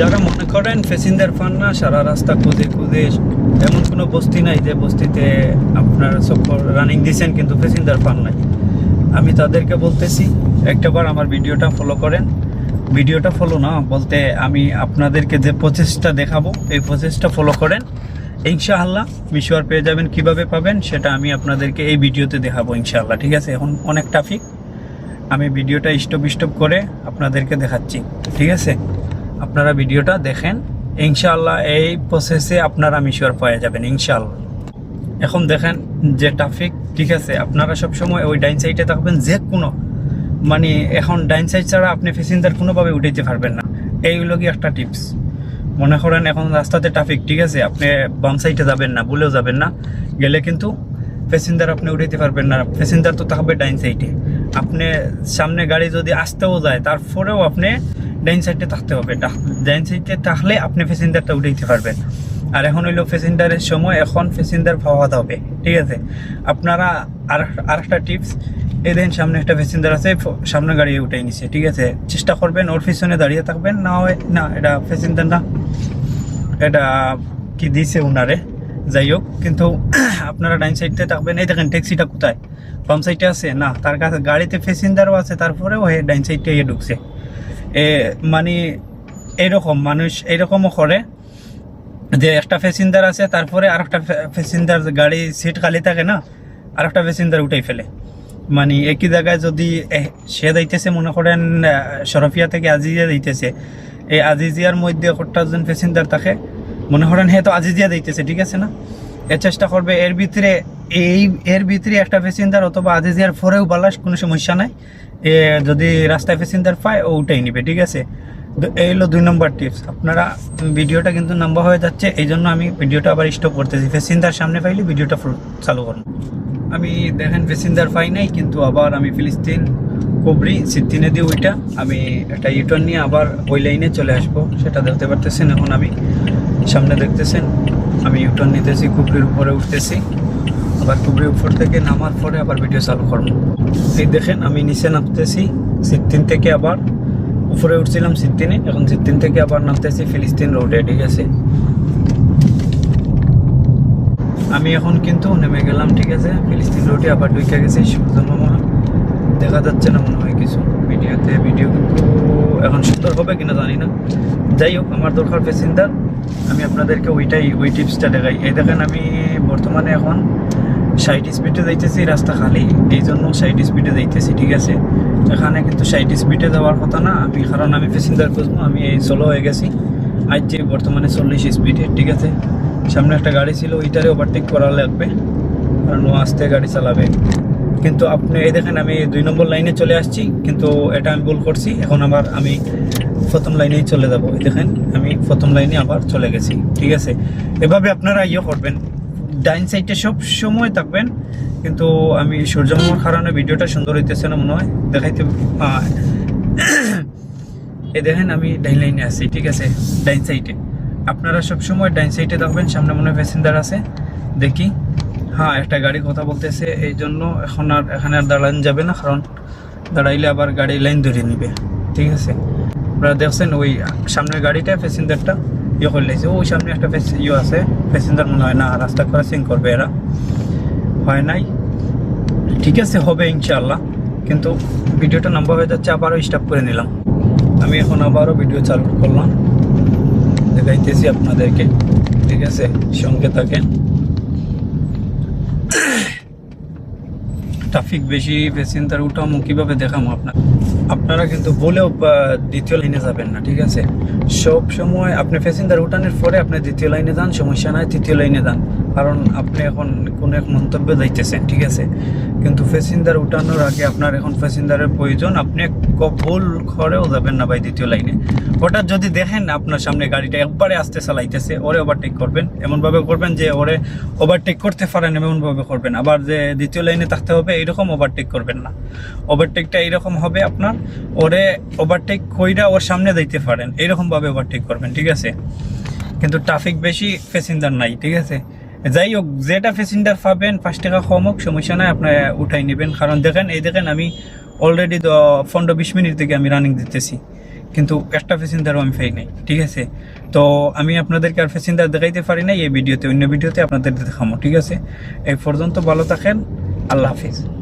যারা মনে করেন প্যাসেঞ্জার পান না, সারা রাস্তা খুদে খুদে, এমন কোনো বস্তি নাই যে বস্তিতে আপনার সব রানিং দিয়েছেন কিন্তু প্যাসেঞ্জার পান নাই। আমি তাদেরকে বলতেছি, একটাবার আমার ভিডিওটা ফলো করেন। ভিডিওটা ফলো না, বলতে আমি আপনাদেরকে যে প্রসেসটা দেখাবো, এই প্রসেসটা ফলো করেন। ইনশাআল্লাহ, মিশোয়ার পেয়ে যাবেন, কীভাবে পাবেন সেটা আমি আপনাদেরকে এই ভিডিওতে দেখাবো ইনশাআল্লাহ, ঠিক আছে? এখন অনেক ট্রাফিক আমি ভিডিওটা স্টপ স্টপ করে আপনাদেরকে দেখাচ্ছি, ঠিক আছে? আপনারা ভিডিওটা দেখেন। ইনশাআল্লাহ এই প্রসেসে আপনারা মিশর পেয়ে যাবেন, ইনশাআল্লাহ। এখন দেখেন যে ট্রাফিক ঠিক আছে, আপনারা সব সময় ওই ডাইন সাইডে থাকবেন যে কোনো মানে এখন ডাইন সাইড ছাড়া আপনি প্যাসেঞ্জার কোনোভাবে উঠাইতে পারবেন না। এইগুলো কি একটা টিপস মনে করেন এখন রাস্তাতে ট্রাফিক ঠিক আছে, আপনি বাম সাইডে যাবেন না, ভুলেও যাবেন না। গেলে কিন্তু প্যাসেঞ্জার আপনি উঠাইতে পারবেন না। প্যাসেঞ্জার তো থাকবে ডাইন সাইডে আপনি সামনে গাড়ি যদি আসতেও যায়, তারপরেও আপনি ডাইন সাইডে থাকতে হবে। ডাইন সাইডে থাকলে আপনি প্যাসেঞ্জারটা উঠাইতে পারবেন। আর এখন হইল প্যাসেঞ্জারের সময়, এখন প্যাসেঞ্জার পাওয়া হবে ঠিক আছে? আপনারা আর, আরেকটা টিপস এই দিন সামনে একটা প্যাসেঞ্জার আছে সামনে গাড়ি উঠাই নিছে, ঠিক আছে? চেষ্টা করবেন, ওর পিছনে দাঁড়িয়ে থাকবেন, না হয়, না, এটা প্যাসেঞ্জার না। এটা কি দিছে উনারে? যাই হোক, কিন্তু আপনারা ডাইন সাইডে থাকবেন। এই দেখেন ট্যাক্সিটা কোথায়? বাম সাইডে আছে? না, তার কাছে গাড়িতে প্যাসেঞ্জারও আছে, তারপরেও হে ডাইন সাইডে ঢুকছে। মানে এরকম মানুষ এরকমও করে যে একটা প্যাসেঞ্জার আছে তারপরে আর একটা প্যাসেঞ্জার গাড়ি সিট খালি থাকে না আর একটা প্যাসেঞ্জার উঠাই ফেলে। মানে একই জায়গায় যদি এ, সে যাইতেছে মনে করেন আহ, শরফিয়া থেকে আজিজিয়া যাইতেছে এই আজিজিয়ার মধ্যে একটা জন প্যাসেঞ্জার থাকে মনে করেন হে তো আজিজিয়া যাইতেছে ঠিক আছে না? এর চেষ্টা করবে এর ভিতরে এই এর ভিতরে একটা প্যাসেঞ্জার অথবা আজিজিয়ার পরেও বালাস কোনো সমস্যা নাই। এ যদি রাস্তায় প্যাসেঞ্জার পায়, ও উঠাই নিবে, ঠিক আছে? তো এই হলো দুই নম্বর টিপস আপনারা, ভিডিওটা কিন্তু লম্বা হয়ে যাচ্ছে, এই জন্য আমি ভিডিওটা আবার স্টপ করতেছি। প্যাসেঞ্জার সামনে পাইলে ভিডিওটা চালু করুন। আমি দেখেন প্যাসেঞ্জার পাই নাই, কিন্তু আবার আমি ফিলিস্তিন, কুবরি, সিদ্দিনে দিয়ে ওইটা আমি একটা ইউটার্ন নিয়ে আবার ওই লাইনে চলে আসব। সেটা দেখতে পারতেছেন, এখন আমি সামনে দেখতেছেন, আমি ইউটার্ন নিতেছি, কুবরির উপরে উঠতেছি। আবার কুবরির উপর থেকে নামার পরে আবার ভিডিও চালু করব। এই দেখেন, আমি নিচে নামতেছি, সিদ্দিন থেকে আবার উপরে উঠছিলাম সিদ্দিনে, এখন সিদ্দিন থেকে আবার নামতেছি ফিলিস্তিন রোডে ঠিক আছে? আমি এখন কিন্তু নেমে গেলাম, ঠিক আছে? ফিলিস্তিন রোডে আবার ঢুকে গেছি, সূর্য দেখা যাচ্ছে না মনে হয় কিছু। ভিডিওতে ভিডিও কিন্তু এখন সুন্দর হবে কিনা জানি না। যাই হোক, আমার দরকার প্যাসেঞ্জার আমি আপনাদেরকে ওইটাই, ওই টিপসটা দেখাই। এই দেখেন, আমি বর্তমানে এখন ষাট স্পিডে যাইতেছি, রাস্তা খালি। এই জন্য ষাট স্পিডে যাইতেছি, ঠিক আছে? এখানে কিন্তু ষাট স্পিডে যাওয়ার কথা না। আমি কারণ আমি প্যাসেঞ্জার খুঁজবো, আমি এই সোলো হয়ে গেছি। আজ যে বর্তমানে চল্লিশ স্পিডে ঠিক আছে? সামনে একটা গাড়ি ছিল, ওইটারে ওভারটেক করা লাগবে। কারণ ও আস্তে গাড়ি চালাবে। কিন্তু আপনি, এই দেখেন, আমি দুই নম্বর লাইনে চলে আসছি, কিন্তু এটা আমি ভুল করছি। এখন আবার আমি প্রথম লাইনেই চলে যাব। এই দেখেন, আমি প্রথম লাইনে আবার চলে গেছি, ঠিক আছে? এভাবে আপনারা ইয়ে করবেন। ডাইন সাইডে সব সময় থাকবেন, কিন্তু আমি সূর্যমামার কারণে ভিডিওটা সুন্দর হইতেছে না মনে হয়। দেখাইতে এই দেখেন, আমি ডাইন লাইনে আছি, ঠিক আছে? ডাইন সাইডে। আপনারা সব সময় ডাইন সাইডে থাকবেন, সামনে মনে হয় প্যাসেঞ্জার আছে। দেখি। হ্যাঁ একটা গাড়ি কথা বলতেছে, এই জন্য এখন আর, এখানে আর দাঁড়ান যাবে না, কারণ দাঁড়াইলে আবার গাড়ি লাইন ধরে নিবে, ঠিক আছে? আপনারা দেখছেন ওই সামনের গাড়িটা প্যাসেঞ্জারটা ইয়ে করে লাইছে। ওই সামনে একটা ইয়ে আছে প্যাসেঞ্জার মনে হয় না, রাস্তা ক্রসিং করবে এরা। হয় নাই? ঠিক আছে, হবে ইনশাআল্লাহ, কিন্তু ভিডিওটা নাম্বার হয়ে যাচ্ছে, আবারও স্টপ করে নিলাম। আমি এখন আবারও ভিডিও চালু করলাম, দেখাইতেছি আপনাদেরকে, ঠিক আছে? সঙ্গে থাকেন। ট্রাফিক বেশি প্যাসেঞ্জার উঠামো কীভাবে দেখামো আপনার আপনারা কিন্তু বলেও দ্বিতীয় লাইনে যাবেন না, ঠিক আছে? সব সময় আপনি প্যাসেঞ্জার উঠানের পরে আপনি দ্বিতীয় লাইনে যান, সমস্যা নাই, তৃতীয় লাইনে যান। কারণ আপনি এখন কোনো এক মন্তব্যে যাইতেছেন, ঠিক আছে? কিন্তু প্যাসেঞ্জার উঠানোর আগে আপনার এখন প্যাসেঞ্জারের প্রয়োজন, আপনি ভুল করেও যাবেন না ভাই দ্বিতীয় লাইনে। হঠাৎ যদি দেখেন আপনার সামনে গাড়িটা একবারে আস্তে চালাইতেছে, ওরে ওভারটেক করবেন। এমনভাবে করবেন যে ওরে ওভারটেক করতে পারেন এমনভাবে করবেন। আবার যে দ্বিতীয় লাইনে থাকতে হবে, এইরকম ওভারটেক করবেন না। ওভারটেকটা এইরকম হবে আপনার, ওরে ওভারটেক কইরা ওর সামনে যাইতে পারেন। এইরকমভাবে ওভারটেক করবেন, ঠিক আছে? কিন্তু ট্রাফিক বেশি প্যাসেঞ্জার নাই, ঠিক আছে? যাই হোক যেটা প্যাসেঞ্জার পাবেন, পাঁচ টাকা কম হোক, সমস্যা নাই আপনার উঠাই নেবেন। কারণ দেখেন, এই দেখেন, আমি অলরেডি পনেরো বিশ মিনিট থেকে আমি রানিং দিতেছি। কিন্তু একটা প্যাসেঞ্জারও আমি পাই নাই, ঠিক আছে? তো আমি আপনাদেরকে আর প্যাসেঞ্জার দেখাইতে পারি নাই, এই ভিডিওতে, অন্য ভিডিওতে আপনাদের দেখামো, ঠিক আছে? এই পর্যন্ত ভালো থাকেন, আল্লাহ হাফিজ।